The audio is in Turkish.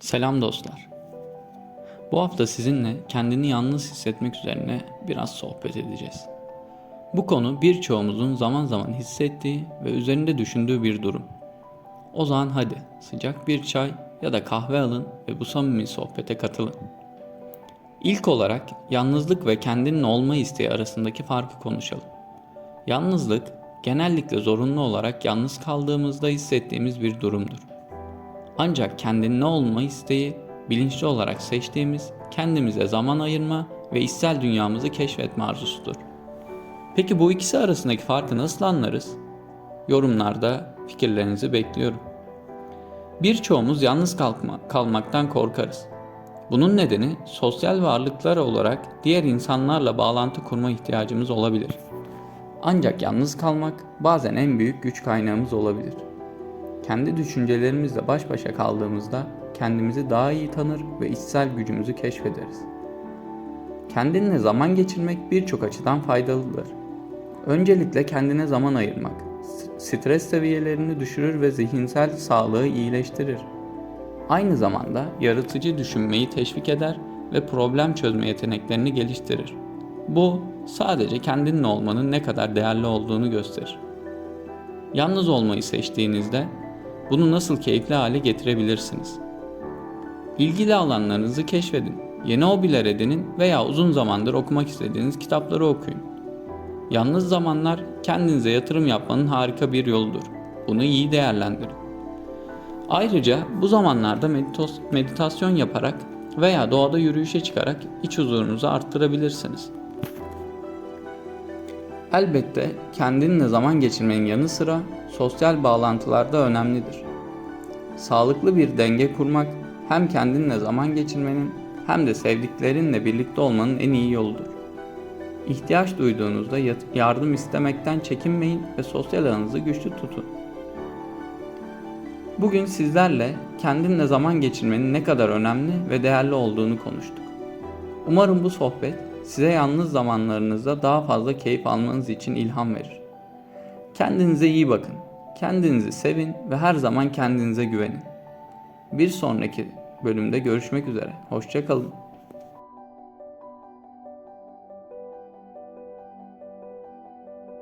Selam dostlar. Bu hafta sizinle kendini yalnız hissetmek üzerine biraz sohbet edeceğiz. Bu konu birçoğumuzun zaman zaman hissettiği ve üzerinde düşündüğü bir durum. O zaman hadi sıcak bir çay ya da kahve alın ve bu samimi sohbete katılın. İlk olarak yalnızlık ve kendinin olma isteği arasındaki farkı konuşalım. Yalnızlık genellikle zorunlu olarak yalnız kaldığımızda hissettiğimiz bir durumdur. Ancak kendinin ne olma isteği bilinçli olarak seçtiğimiz, kendimize zaman ayırma ve içsel dünyamızı keşfetme arzusudur. Peki bu ikisi arasındaki farkı nasıl anlarız? Yorumlarda fikirlerinizi bekliyorum. Birçoğumuz yalnız kalkma, kalmaktan korkarız. Bunun nedeni sosyal varlıklar olarak diğer insanlarla bağlantı kurma ihtiyacımız olabilir. Ancak yalnız kalmak bazen en büyük güç kaynağımız olabilir. Kendi düşüncelerimizle baş başa kaldığımızda kendimizi daha iyi tanır ve içsel gücümüzü keşfederiz. Kendinle zaman geçirmek birçok açıdan faydalıdır. Öncelikle kendine zaman ayırmak, stres seviyelerini düşürür ve zihinsel sağlığı iyileştirir. Aynı zamanda yaratıcı düşünmeyi teşvik eder ve problem çözme yeteneklerini geliştirir. Bu sadece kendinle olmanın ne kadar değerli olduğunu gösterir. Yalnız olmayı seçtiğinizde bunu nasıl keyifli hale getirebilirsiniz? İlgili alanlarınızı keşfedin, yeni hobiler edinin veya uzun zamandır okumak istediğiniz kitapları okuyun. Yalnız zamanlar kendinize yatırım yapmanın harika bir yoludur. Bunu iyi değerlendirin. Ayrıca bu zamanlarda meditasyon yaparak veya doğada yürüyüşe çıkarak iç huzurunuzu arttırabilirsiniz. Elbette kendinle zaman geçirmenin yanı sıra sosyal bağlantılar da önemlidir. Sağlıklı bir denge kurmak hem kendinle zaman geçirmenin hem de sevdiklerinle birlikte olmanın en iyi yoludur. İhtiyaç duyduğunuzda yardım istemekten çekinmeyin ve sosyal ağınızı güçlü tutun. Bugün sizlerle kendinle zaman geçirmenin ne kadar önemli ve değerli olduğunu konuştuk. Umarım bu sohbet size yalnız zamanlarınızda daha fazla keyif almanız için ilham verir. Kendinize iyi bakın. Kendinizi sevin ve her zaman kendinize güvenin. Bir sonraki bölümde görüşmek üzere. Hoşçakalın.